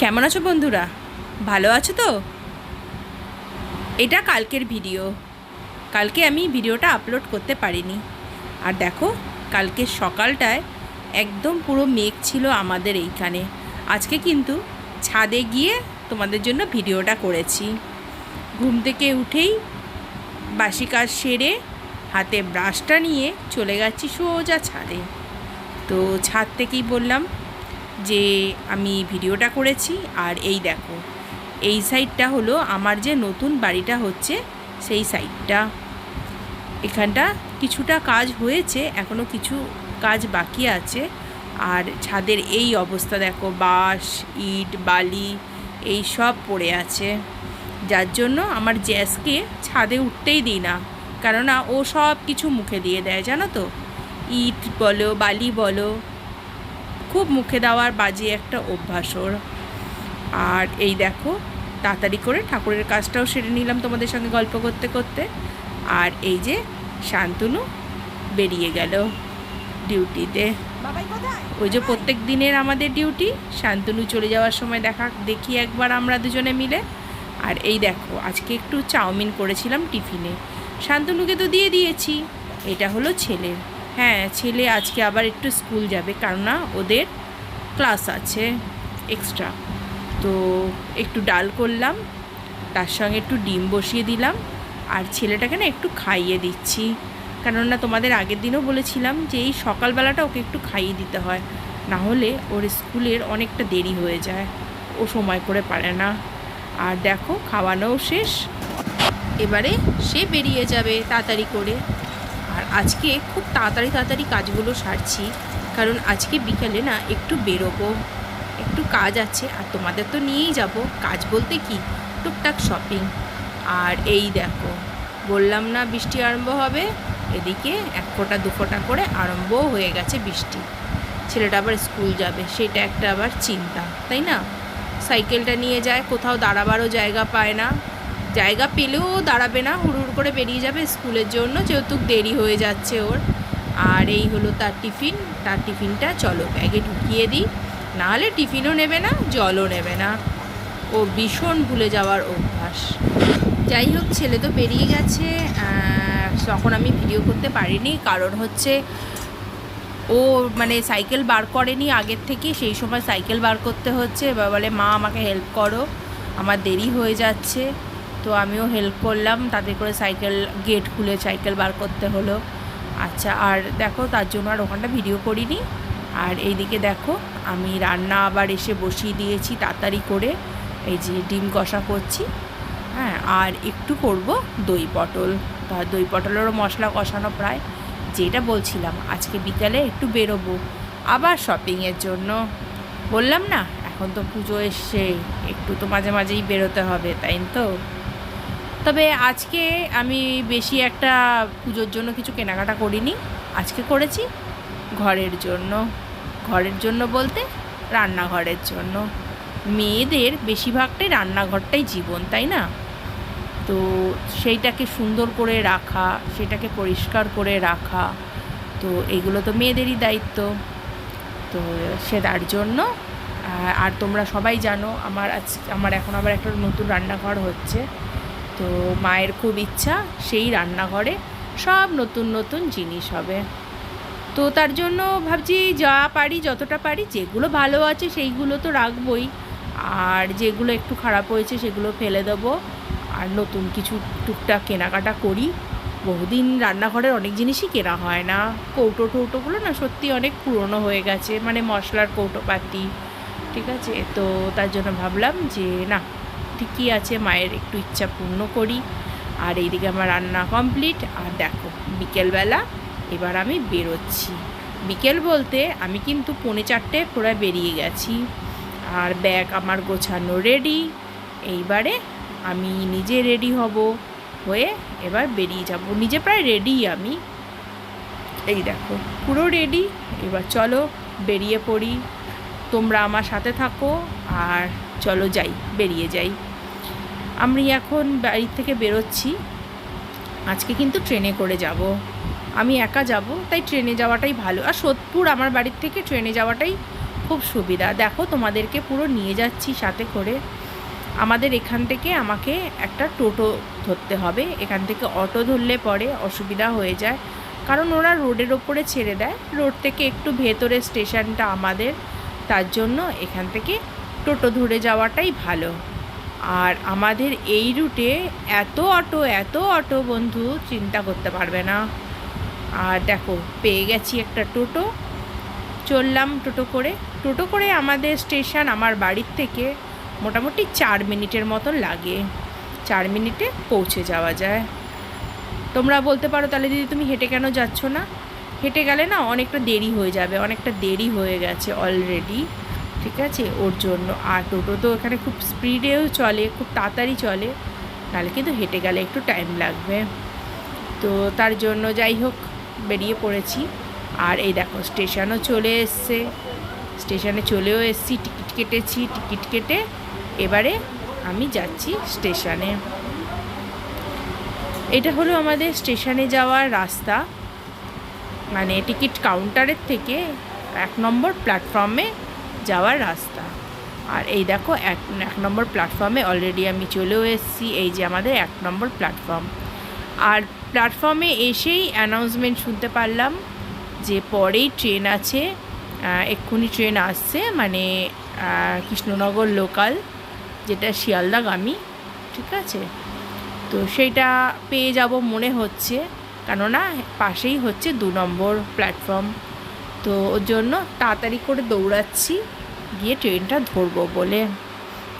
কেমন আছো বন্ধুরা? ভালো আছো তো? এটা কালকের ভিডিও। কালকে আমি ভিডিওটা আপলোড করতে পারিনি। আর দেখো, কালকে সকালটায় একদম পুরো মেঘ ছিল আমাদের এইখানে। আজকে কিন্তু ছাদে গিয়ে তোমাদের জন্য ভিডিওটা করেছি। ঘুম থেকে উঠেই বাসি কাজ সেরে হাতে ব্রাশটা নিয়ে চলে গেছি সোজা ছাদে। তো ছাদ থেকেই বললাম যে আমি ভিডিওটা করেছি, আর এই দেখো, এই সাইডটা হলো আমার যে নতুন বাড়িটা হচ্ছে, সেই সাইডটা। এখানটা কিছুটা কাজ হয়েছে এখনও কিছু কাজ বাকি আছে। আর ছাদের এই অবস্থা দেখো, বাঁশ, ইট, বালি, এই সব পড়ে আছে। যার জন্য আমার জ্যাসকে ছাদে উঠতেই দিই না, কেননা ও সব কিছু মুখে দিয়ে দেয়, জানো তো? ইট বলো, বালি বলো খুব মুখে দেওয়ার বাজে একটা অভ্যাস ওর। আর এই দেখো তাড়াতাড়ি করে ঠাকুরের কাজটাও সেরে নিলাম তোমাদের সঙ্গে গল্প করতে করতে। আর এই যে শান্তনু বেরিয়ে গেল ডিউটিতে। ওই যে প্রত্যেক দিনের আমাদের ডিউটি শান্তনু চলে যাওয়ার সময় দেখা দেখি একবার আমরা দুজনে মিলে। আর এই দেখো আজকে একটু চাউমিন করেছিলাম টিফিনে। শান্তনুকে তো দিয়ে দিয়েছি এটা হলো ছেলের। হ্যাঁ ছেলে আজকে আবার একটু স্কুল যাবে কারণ না ওদের ক্লাস আছে এক্সট্রা। তো একটু ডাল করলাম, তার সঙ্গে একটু ডিম বসিয়ে দিলাম, আর ছেলেটাকে না একটু খাইয়ে দিচ্ছি। কেননা তোমাদের আগের দিনও বলেছিলাম যে এই সকালবেলাটা ওকে একটু খাইয়ে দিতে হয়, না হলে ওর স্কুলের অনেকটা দেরি হয়ে যায়, ও সময় করে পারে না। আর দেখো, খাওয়ানোও শেষ। এবারে সে বেরিয়ে যাবে তাড়াতাড়ি করে। আজকে খুব তাড়াতাড়ি তাড়াতাড়ি কাজগুলো সারছি, কারণ আজকে বিকালে না একটু বেরোবো, একটু কাজ আছে, আর তোমাদের তো নিয়েই যাব। কাজ বলতে কি? টুকটাক শপিং আর এই দেখো, বললাম না বৃষ্টি আরম্ভ হবে, এদিকে এক ফোঁটা, দু ফোঁটা করে আরম্ভও হয়ে গেছে বৃষ্টি। ছেলেটা আবার স্কুল যাবে, সেটা একটা আবার চিন্তা, তাই না? সাইকেলটা নিয়ে যায়, কোথাও দাঁড়াবারও জায়গা পায় না। জায়গা পেলেও দাঁড়াবে না, হুড় করে বেরিয়ে যাবে স্কুলের জন্য, যেহেতু দেরি হয়ে যাচ্ছে ওর। আর এই হলো তার টিফিন, তার টিফিনটা চলো ব্যাগে ঢুকিয়ে দিই। নাহলে টিফিনও নেবে না, জলও নেবে না। ও ভীষণ ভুলে যাওয়ার অভ্যাস। যাই হোক, ছেলে তো বেরিয়ে গেছে তখন আমি ভিডিও করতে পারিনি। কারণ হচ্ছে ও মানে সাইকেল বার করেনি আগের থেকে, সেই সময় সাইকেল বার করতে হচ্ছে। এবার বলে, মা, আমাকে হেল্প করো। আমার দেরি হয়ে যাচ্ছে। তো আমিও হেল্প করলাম। তাতে করে সাইকেল গেট খুলে সাইকেল বার করতে হলো। আচ্ছা আর দেখো, তার জন্য আর ওখানটা ভিডিও করিনি। আর এইদিকে দেখো, আমি রান্না আবার এসে বসিয়ে দিয়েছি তাড়াতাড়ি করে। এই যে ডিম কষা করছি। হ্যাঁ আর একটু করব দই পটল। তা দই পটলেরও মশলা কষানো প্রায়। যেটা বলছিলাম, আজকে বিকালে একটু বেরোবো। আবার শপিংয়ের জন্য। বললাম না, এখন তো পুজো এসছে, একটু তো মাঝে মাঝেই বেরোতে হবে, তাই তো? তবে আজকে আমি বেশি একটা পুজোর জন্য কিছু কেনাকাটা করিনি। আজকে করেছি ঘরের জন্য। ঘরের জন্য বলতে রান্নাঘরের জন্য। মেয়েদের বেশিরভাগটাই রান্নাঘরটাই জীবন, তাই না? তো সেইটাকে সুন্দর করে রাখা, সেটাকে পরিষ্কার করে রাখা, তো এইগুলো তো মেয়েদেরই দায়িত্ব। তো সে তার জন্য। আর তোমরা সবাই জানো, আমার আজ, আমার এখন আবার একটা নতুন রান্নাঘর হচ্ছে। তো মায়ের খুব ইচ্ছা, সেই রান্নাঘরে সব নতুন নতুন জিনিস হবে। তো তার জন্য ভাবছি যা পারি, যতটা পারি, যেগুলো ভালো আছে সেইগুলো তো রাখবই। আর যেগুলো একটু খারাপ হয়েছে সেগুলো ফেলে দেবো। আর নতুন কিছু টুকটাক কেনাকাটা করি। বহুদিন রান্নাঘরের অনেক জিনিসই কেনা হয় না। কৌটো টৌটোগুলো না সত্যি অনেক পুরনো হয়ে গেছে মানে মশলার কৌটোপাতি, ঠিক আছে? তো তার জন্য ভাবলাম যে না ঠিকই আছে, মায়ের একটু ইচ্ছা পূর্ণ করি। আর এইদিকে আমার রান্না কমপ্লিট আর দেখো, বিকেলবেলা এবার আমি বেরোচ্ছি। বিকেল বলতে আমি কিন্তু পৌনে চারটে পুরো বেরিয়ে গেছি। আর ব্যাগ আমার গোছানো রেডি এইবারে আমি নিজে রেডি হব হয়ে এবার বেরিয়ে যাব। নিজে প্রায় রেডি আমি। এই দেখো, পুরো রেডি এবার চলো বেরিয়ে পড়ি। তোমরা আমার সাথে থাকো। আর চলো যাই, বেরিয়ে যাই। আমি এখন বাড়ির থেকে বেরোচ্ছি। আজকে কিন্তু ট্রেনে করে যাব। আমি একা যাব, তাই ট্রেনে যাওয়াটাই ভালো। আর সোদপুর আমার বাড়ির থেকে ট্রেনে যাওয়াটাই খুব সুবিধা। দেখো, তোমাদেরকে পুরো নিয়ে যাচ্ছি সাথে করে। আমাদের এখান থেকে আমাকে একটা টোটো ধরতে হবে। এখান থেকে অটো ধরলে পরে অসুবিধা হয়ে যায়। কারণ ওরা রোডের ওপরে ছেড়ে দেয়। রোড থেকে একটু ভেতরে স্টেশনটা আমাদের। তার জন্য এখান থেকে টোটো ধরে যাওয়াটাই ভালো। আর আমাদের এই রুটে এত অটো এত অটো বন্ধু, চিন্তা করতে পারবে না। আর দেখো, পেয়ে গেছি একটা টোটো। চললাম টোটো করে। টোটো করে আমাদের স্টেশন আমার বাড়ির থেকে মোটামুটি চার মিনিটের মতন লাগে। চার মিনিটে পৌঁছে যাওয়া যায়। তোমরা বলতে পারো, তাহলে দিদি তুমি হেঁটে কেন যাচ্ছ না? হেঁটে গেলে না অনেকটা দেরি হয়ে যাবে, অনেকটা দেরি হয়ে গেছে অলরেডি ঠিক আছে? ওর জন্য। আর টোটো তো এখানে খুব স্পিডেও চলে, খুব তাড়াতাড়ি চলে। নাহলে কিন্তু হেঁটে গেলে একটু টাইম লাগবে। তো তার জন্য যাই হোক, বেরিয়ে পড়েছি। আর এই দেখো, স্টেশনও চলে এসছে। স্টেশনে চলেও এসছি, টিকিট কেটেছি। টিকিট কেটে এবারে আমি যাচ্ছি স্টেশনে। এটা হলো আমাদের স্টেশনে যাওয়ার রাস্তা। মানে টিকিট কাউন্টারের থেকে এক নম্বর প্ল্যাটফর্মে যাওয়ার রাস্তা। আর এই দেখো, এক এক নম্বর প্ল্যাটফর্মে অলরেডি আমি চলেও এসেছি, এই যে আমাদের এক নম্বর প্ল্যাটফর্ম আর প্ল্যাটফর্মে এসেই অ্যানাউন্সমেন্ট শুনতে পারলাম যে পরেই ট্রেন আছে এক্ষুনি ট্রেন আসছে মানে কৃষ্ণনগর লোকাল যেটা শিয়ালদাগামী, ঠিক আছে? তো সেইটা পেয়ে যাব মনে হচ্ছে, কেননা পাশেই হচ্ছে দু নম্বর প্ল্যাটফর্ম তো ওর জন্য তাড়াতাড়ি করে দৌড়াচ্ছি, গিয়ে ট্রেনটা ধরবো বলে।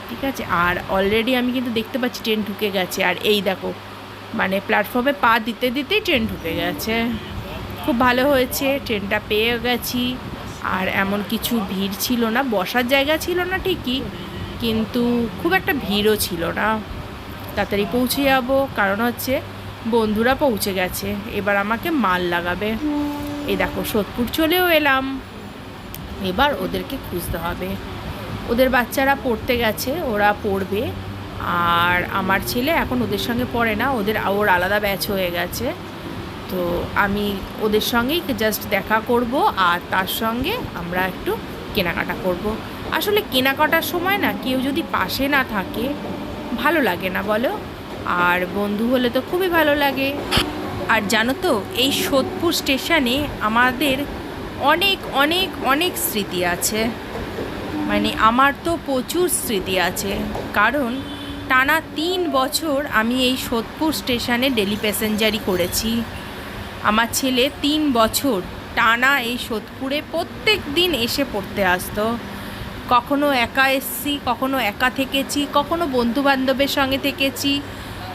ঠিক আছে? আর অলরেডি আমি কিন্তু দেখতে পাচ্ছি ট্রেন ঢুকে গেছে। আর এই দেখো মানে প্ল্যাটফর্মে পা দিতে দিতেই ট্রেন ঢুকে গেছে। খুব ভালো হয়েছে, ট্রেনটা পেয়ে গেছি। আর এমন কিছু ভিড় ছিল না, বসার জায়গা ছিল না ঠিকই, কিন্তু খুব একটা ভিড়ও ছিল না। তাড়াতাড়ি পৌঁছে যাব, কারণ হচ্ছে বন্ধুরা পৌঁছে গেছে, এবার আমাকে মাল লাগাবে। এই দেখো, সোদপুর চলেও এলাম। এবার ওদেরকে খুঁজতে হবে। ওদের বাচ্চারা পড়তে গেছে, ওরা পড়বে। আর আমার ছেলে এখন ওদের সঙ্গে পড়ে না, ওদের ওর আলাদা ব্যাচ হয়ে গেছে। তো আমি ওদের সঙ্গেই জাস্ট দেখা করব, আর তার সঙ্গে আমরা একটু কেনাকাটা করব। আসলে কেনাকাটার সময় না, কেউ যদি পাশে না থাকে, ভালো লাগে না বলো। আর বন্ধু হলে তো খুবই ভালো লাগে। আর জানো তো, এই সোদপুর স্টেশনে আমাদের অনেক অনেক অনেক স্মৃতি আছে। মানে আমার তো প্রচুর স্মৃতি আছে। কারণ টানা তিন বছর আমি এই সোদপুর স্টেশনে ডেলি প্যাসেঞ্জারি করেছি। আমার ছেলে তিন বছর টানা এই সোদপুরে প্রত্যেক দিন এসে পড়তে আসতো। কখনো একা এসছি, কখনো একা থেকেছি, কখনো বন্ধু বান্ধবের সঙ্গে থেকেছি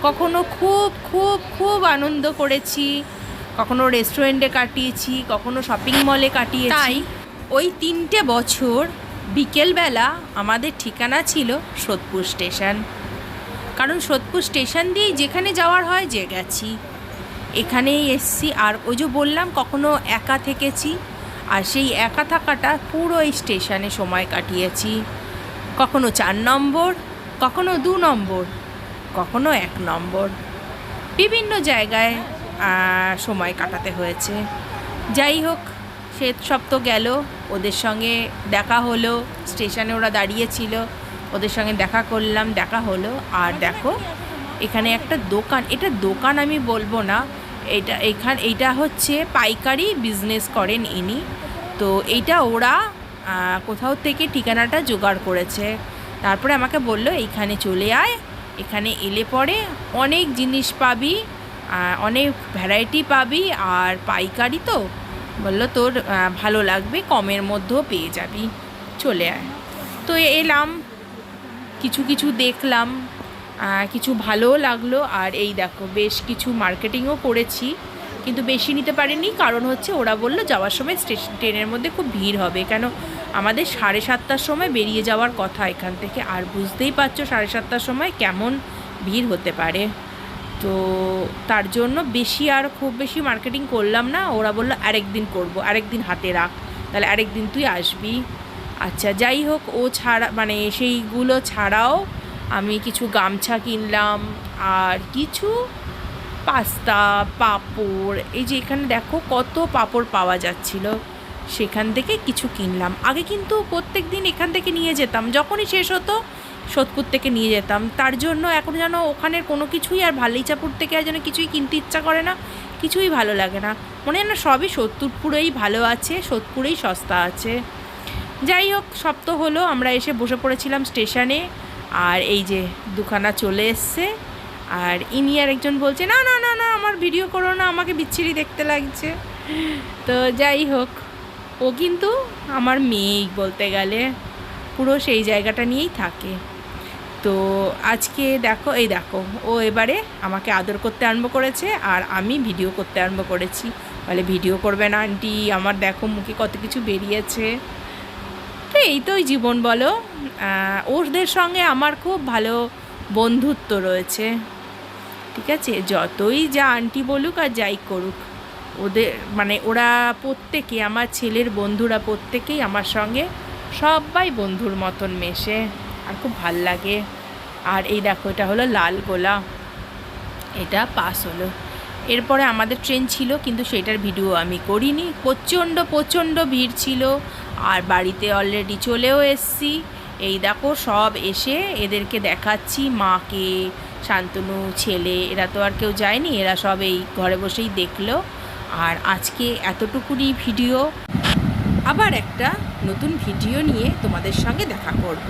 কখনো খুব খুব খুব আনন্দ করেছি। কখনো রেস্টুরেন্টে কাটিয়েছি, কখনো শপিং মলে কাটিয়েছি। তাই ওই তিনটে বছর বিকেলবেলা আমাদের ঠিকানা ছিল সোদপুর স্টেশন। কারণ সোদপুর স্টেশন দিয়েই যেখানে যাওয়ার হয় যে গেছি। এখানেই এসছি আর ওই যে বললাম, কখনো একা থেকেছি। আর সেই একা থাকাটা পুরো এই স্টেশনে সময় কাটিয়েছি। কখনো চার নম্বর, কখনো দু নম্বর। কখনো এক নম্বর। বিভিন্ন জায়গায় সময় কাটাতে হয়েছে। যাই হোক, সে সব তো গেল। ওদের সঙ্গে দেখা হলো, স্টেশনে ওরা দাঁড়িয়েছিল। ওদের সঙ্গে দেখা করলাম, দেখা হলো। আর দেখো, এখানে একটা দোকান। এটা দোকান আমি বলব না। এটা এখান, এইটা হচ্ছে পাইকারি বিজনেস করেন ইনি। তো এইটা ওরা কোথাও থেকে ঠিকানাটা জোগাড় করেছে। তারপরে আমাকে বলল, এইখানে চলে আয়। এখানে এলে পরে অনেক জিনিস পাবি অনেক ভ্যারাইটি পাবি আর পাইকারি তো বলল তোর ভালো লাগবে, কমের মধ্যেও পেয়ে যাবি। চলে আয়। তো এলাম, কিছু কিছু দেখলাম কিছু ভালোও লাগল আর এই দেখো বেশ কিছু মার্কেটিংও করেছি। কিন্তু বেশি নিতে পারিনি কারণ হচ্ছে ওরা বলল যাওয়ার সময় স্টেশন ট্রেনের মধ্যে খুব ভিড় হবে। কেন? আমাদের সাড়ে সাতটার সময় বেরিয়ে যাওয়ার কথা এখান থেকে। আর বুঝতেই পারছ সাড়ে সাতটার সময় কেমন ভিড় হতে পারে। তো তার জন্য বেশি আর খুব বেশি মার্কেটিং করলাম না। ওরা বলল আরেক দিন করব আরেক দিন হাতে রাখ। তাহলে আরেক দিন তুই আসবি। আচ্ছা যাই হোক, ও ছাড়া মানে সেইগুলো ছাড়াও আমি কিছু গামছা কিনলাম। আর কিছু পাস্তা, পাঁপড়, এই যে এখানে দেখো কত পাঁপড় পাওয়া যাচ্ছিল। সেখান থেকে কিছু কিনলাম। আগে কিন্তু প্রত্যেক দিন এখান থেকে নিয়ে যেতাম। যখনই শেষ হতো, সোদপুর থেকে নিয়ে যেতাম। তার জন্য এখন যেন ওখানের কোনো কিছুই আর ভালিচাপুর থেকে আর যেন কিছুই কিনতে ইচ্ছা করে না, কিছুই ভালো লাগে না। মনে হয় না সবই সোদপুরেই ভালো আছে, সোদপুরেই সস্তা আছে। যাই হোক, সব তো হলো। আমরা এসে বসে পড়েছিলাম স্টেশনে। আর এই যে দুখানা চলে এসছে। আর ইনি আর একজন বলছে, না না না না, আমার ভিডিও করো না, আমাকে বিচ্ছিরি দেখতে লাগছে। তো যাই হোক, ও কিন্তু আমার মেয়েই বলতে গেলে, পুরো সেই জায়গাটা নিয়েই থাকে। তো আজকে দেখো, এই দেখো, ও এবারে আমাকে আদর করতে আরম্ভ করেছে আর আমি ভিডিও করতে আরম্ভ করেছি। বলে, ভিডিও করবে না আন্টি, আমার দেখো মুখে কত কিছু বেরিয়েছে। তো এই তোই জীবন বলো। ওদের সঙ্গে আমার খুব ভালো বন্ধুত্ব রয়েছে। ঠিক আছে? যতই যা আন্টি বলুক আর যাই করুক। ওদের মানে ওরা প্রত্যেকে, আমার ছেলের বন্ধুরা প্রত্যেকেই আমার সঙ্গে সবাই বন্ধুর মতন মেশে। আর খুব ভালো লাগে। আর এই দেখো, এটা হলো লাল গোলা। এটা পাস হলো। এরপরে আমাদের ট্রেন ছিল, কিন্তু সেটার ভিডিও আমি করিনি। প্রচণ্ড প্রচণ্ড ভিড় ছিল। আর বাড়িতে অলরেডি চলেও এসছি। এই দেখো, সব এসে এদেরকে দেখাচ্ছি, মাকে শান্তনু, ছেলে, এরা তো আর কেউ যায়নি, এরা সব এই ঘরে বসেই দেখল। আর আজকে এতটুকুনি ভিডিও। আবার একটা নতুন ভিডিও নিয়ে তোমাদের সঙ্গে দেখা করব।